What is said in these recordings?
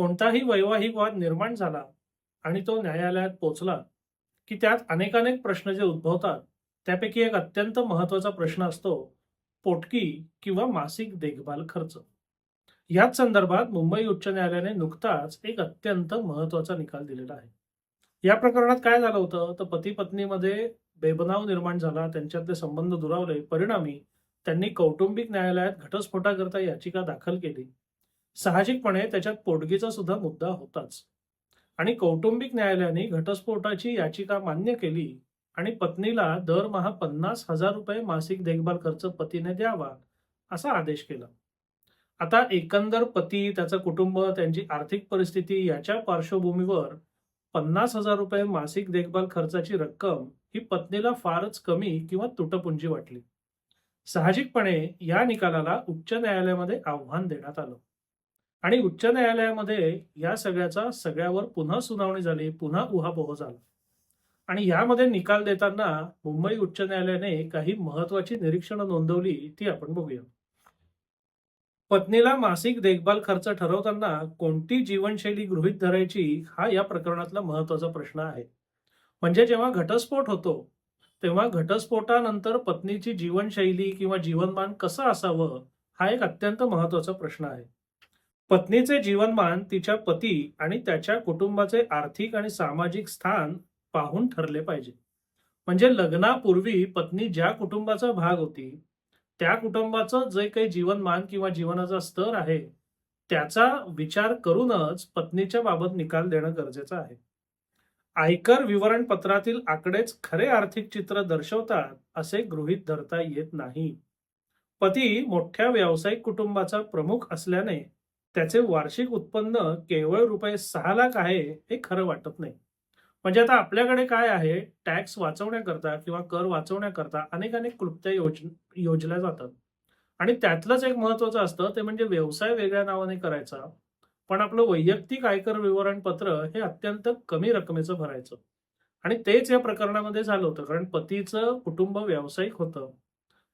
कोणताही वैवाहिक वाद निर्माण झाला आणि तो न्यायालयात पोचला की त्यात अनेकानेक प्रश्न जे उद्भवतात त्यापैकी एक अत्यंत महत्त्वाचा प्रश्न असतो पोटकी किंवा मासिक देखभाल खर्च. याच संदर्भात मुंबई उच्च न्यायालयाने नुकताच एक अत्यंत महत्त्वाचा निकाल दिलेला आहे. या प्रकरणात काय झालं होतं? तर पती पत्नीमध्ये बेबनाव निर्माण झाला त्यांच्यातले संबंध दुरावले परिणामी त्यांनी कौटुंबिक न्यायालयात घटस्फोटाकरता याचिका दाखल केली. साहजिकपणे त्याच्यात पोटगीचा सुद्धा मुद्दा होताच. आणि कौटुंबिक न्यायालयाने घटस्फोटाची याचिका मान्य केली आणि पत्नीला दरमहा पन्नास हजार रुपये मासिक देखभाल खर्च पतीने द्यावा असा आदेश केला. आता एकंदर पती त्याचं कुटुंब त्यांची आर्थिक परिस्थिती याच्या पार्श्वभूमीवर पन्नास हजार रुपये मासिक देखभाल खर्चाची रक्कम ही पत्नीला फारच कमी किंवा तुटपुंजी वाटली. साहजिकपणे या निकालाला उच्च न्यायालयामध्ये आव्हान देण्यात आलं. आणि उच्च न्यायालयामध्ये या सगळ्याचा सगळ्यावर पुन्हा सुनावणी झाली पुन्हा उहापोह झाला. आणि यामध्ये निकाल देताना मुंबई उच्च न्यायालयाने काही महत्वाची निरीक्षणं नोंदवली ती आपण बघूया. पत्नीला मासिक देखभाल खर्च ठरवताना कोणती जीवनशैली गृहीत धरायची हा या प्रकरणातला महत्त्वाचा प्रश्न आहे. म्हणजे जेव्हा घटस्फोट होतो तेव्हा घटस्फोटानंतर पत्नीची जीवनशैली किंवा जीवनमान कसं असावं हा एक अत्यंत महत्त्वाचा प्रश्न आहे. पत्नीचे जीवनमान तिच्या पती आणि त्याच्या कुटुंबाचे आर्थिक आणि सामाजिक स्थान पाहून ठरले पाहिजे. म्हणजे लग्नापूर्वी पत्नी ज्या कुटुंबाचा भाग होती त्या कुटुंबाचं जे काही जीवनमान किंवा जीवनाचा स्तर आहे त्याचा विचार करूनच पत्नीच्या बाबत निकाल देणं गरजेचं आहे. आयकर विवरणपत्रातील आकडेच खरे आर्थिक चित्र दर्शवतात असे गृहीत धरता येत नाही. पती मोठ्या व्यावसायिक कुटुंबाचा प्रमुख असल्याने त्याचे वार्षिक उत्पन्न केवळ रुपये सहा लाख आहे हे खरं वाटत नाही. म्हणजे आता आपल्याकडे काय आहे? टॅक्स वाचवण्याकरता किंवा कर वाचवण्याकरता अनेक अनेक क्लुप्त्या योज योजल्या जातात. आणि त्यातलंच एक महत्वाचं असतं ते म्हणजे व्यवसाय वेगळ्या नावाने करायचा. पण आपलं वैयक्तिक आयकर विवरणपत्र हे अत्यंत कमी रकमेचं भरायचं. आणि तेच या प्रकरणामध्ये झालं होतं कारण पतीचं कुटुंब व्यावसायिक होतं.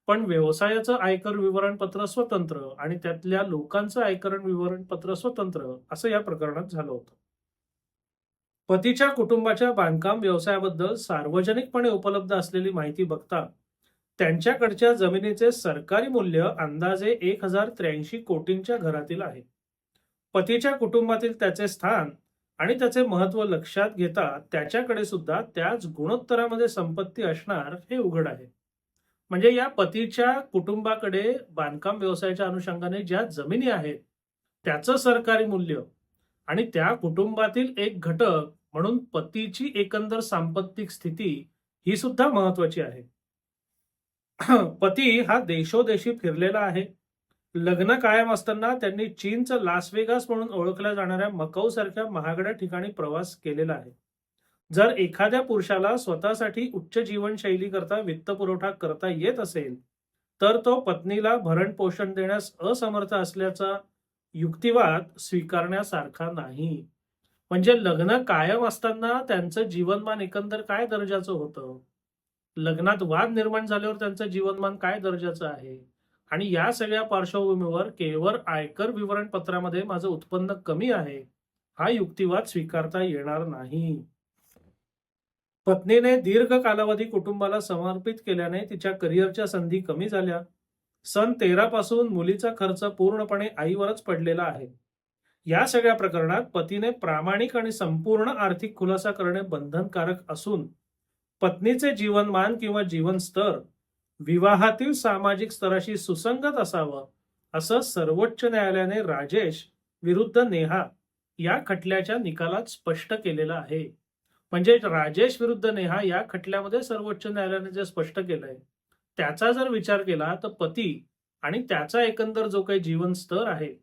पण व्यवसायाचं आयकर विवरणपत्र स्वतंत्र आणि त्यातल्या लोकांचं आयकर विवरणपत्र स्वतंत्र असं या प्रकरणात झालं होतं. पतीच्या कुटुंबाच्या बांधकाम व्यवसायाबद्दल सार्वजनिकपणे उपलब्ध असलेली माहिती बघता त्यांच्याकडच्या जमिनीचे सरकारी मूल्य अंदाजे एक हजार त्र्याऐंशी कोटींच्या घरातील आहे. पतीच्या कुटुंबातील त्याचे स्थान आणि त्याचे महत्त्व लक्षात घेता त्याच्याकडे सुद्धा त्याच गुणोत्तरामध्ये संपत्ती असणार हे उघड आहे. म्हणजे या पतीच्या कुटुंबाकडे बांधकाम व्यवसायाच्या अनुषंगाने ज्या जमिनी आहेत त्याचं सरकारी मूल्य आणि त्या कुटुंबातील एक घटक म्हणून पतीची एकंदर सांपत्तिक स्थिती ही सुद्धा महत्वाची आहे. पती हा देशोदेशी फिरलेला आहे. लग्न कायम असताना त्यांनी चीनचं लास वेगास म्हणून ओळखल्या जाणाऱ्या मकाऊ सारख्या महागड्या ठिकाणी प्रवास केलेला आहे. जर एखाद्या पुरुषाला स्वतःसाठी उच्च जीवनशैली करता वित्तपुरवठा करता येत असेल तर तो पत्नीला भरण पोषण देण्यास असमर्थ असल्याचा युक्तिवाद स्वीकारण्यासारखा नाही. म्हणजे लग्न कायम असताना त्यांचं जीवनमान एकंदर काय दर्जाचं होतं? लग्नात वाद निर्माण झाल्यावर त्यांचं जीवनमान काय दर्जाचं आहे? आणि या सगळ्या पार्श्वभूमीवर केवळ आयकर विवरणपत्रामध्ये माझं उत्पन्न कमी आहे हा युक्तिवाद स्वीकारता येणार नाही. पत्नीने दीर्घ कालावधी कुटुंबाला समर्पित केल्याने तिच्या करिअरच्या संधी कमी झाल्या. सन तेरा पासून मुलीचा खर्च पूर्णपणे आईवरच पडलेला आहे. या सगळ्या प्रकरणात पतीने प्रामाणिक आणि संपूर्ण आर्थिक खुलासा करणे बंधनकारक असून पत्नीचे जीवनमान किंवा जीवनस्तर विवाहातील सामाजिक स्तराशी सुसंगत असावं असं सर्वोच्च न्यायालयाने राजेश विरुद्ध नेहा या खटल्याच्या निकालात स्पष्ट केलेलं आहे. म्हणजे राजेश विरुद्ध नेहा या खटल्यामध्ये सर्वोच्च न्यायालयाने जे स्पष्ट केलंय त्याचा जर विचार केला तर पती आणि त्याचा एकंदर जो काही जीवनस्तर आहे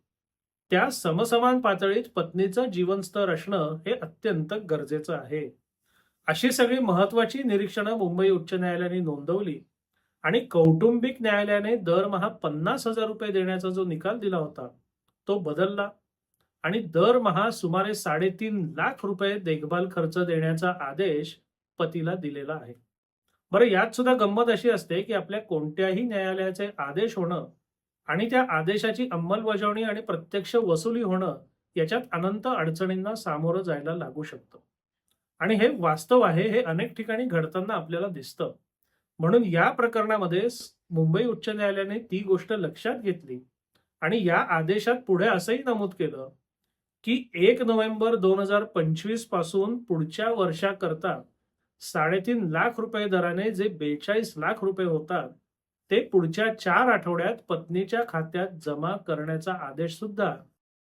त्या समसमान पातळीत पत्नीचं जीवनस्तर असणं हे अत्यंत गरजेचं आहे. अशी सगळी महत्वाची निरीक्षणं मुंबई उच्च न्यायालयाने नोंदवली आणि कौटुंबिक न्यायालयाने दरमहा पन्नास हजार रुपये देण्याचा जो निकाल दिला होता तो बदलला. आणि दरमहा सुमारे साडेतीन लाख रुपये देखभाल खर्च देण्याचा आदेश पतीला दिलेला आहे. बरं यात सुद्धा गंमत अशी असते की आपल्या कोणत्याही न्यायालयाचे आदेश होणं आणि त्या आदेशाची अंमलबजावणी आणि प्रत्यक्ष वसुली होणं याच्यात अनंत अडचणींना सामोरं जायला लागू शकतं. आणि हे वास्तव आहे हे अनेक ठिकाणी घडताना आपल्याला दिसतं. म्हणून या प्रकरणामध्ये मुंबई उच्च न्यायालयाने ती गोष्ट लक्षात घेतली आणि या आदेशात पुढे असंही नमूद केलं की एक नोव्हेंबर दोन हजार पंचवीसपासून पुढच्या वर्षाकरता साडेतीन लाख रुपये दराने जे बेचाळीस लाख रुपये होतात ते पुढच्या चार आठवड्यात पत्नीच्या खात्यात जमा करण्याचा आदेश सुद्धा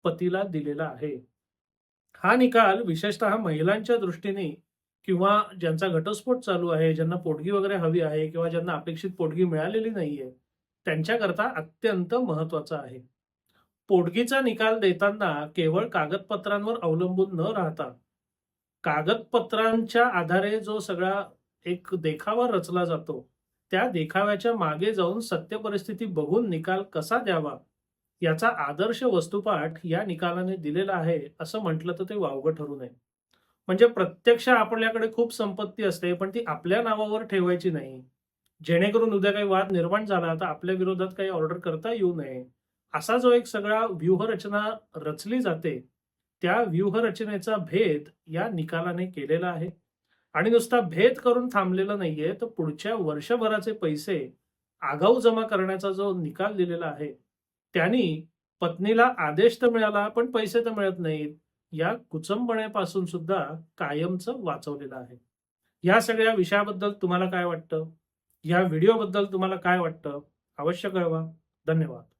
पतीला दिलेला आहे. हा निकाल विशेषतः महिलांच्या दृष्टीने किंवा ज्यांचा घटस्फोट चालू आहे ज्यांना पोटगी वगैरे हवी आहे किंवा ज्यांना अपेक्षित पोटगी मिळालेली नाहीये त्यांच्याकरता अत्यंत महत्त्वाचा आहे. पोटगीचा निकाल देताना केवळ कागदपत्रांवर अवलंबून न राहता कागदपत्रांच्या आधारे जो सगळा एक देखावा रचला जातो त्या देखाव्याच्या मागे जाऊन सत्य परिस्थिती बघून निकाल कसा द्यावा याचा आदर्श वस्तुपाठ या निकालाने दिलेला आहे असं म्हटलं तर ते वावगं ठरू नये. म्हणजे प्रत्यक्ष आपल्याकडे खूप संपत्ती असते पण ती आपल्या नावावर ठेवायची नाही. जेणेकरून उद्या काही वाद निर्माण झाला तर आपल्या विरोधात काही ऑर्डर करता येऊ नये. असा जो एक सगळा व्यूहरचना रचली जाते त्या व्यूहरचनेचा भेद या निकालाने केलेला आहे. आणि नुसता भेद करून थांबलेला नाहीये तर पुढच्या वर्षभराचे पैसे आगाऊ जमा करण्याचा जो निकाल दिलेला आहे त्यांनी पत्नीला आदेश तर मिळाला पण पैसे तर मिळत नाहीत या कुचंबण्यापासून सुद्धा कायमचं वाचवलेलं आहे. या सगळ्या विषयाबद्दल तुम्हाला काय वाटतं? या व्हिडिओबद्दल तुम्हाला काय वाटतं? अवश्य कळवा. धन्यवाद.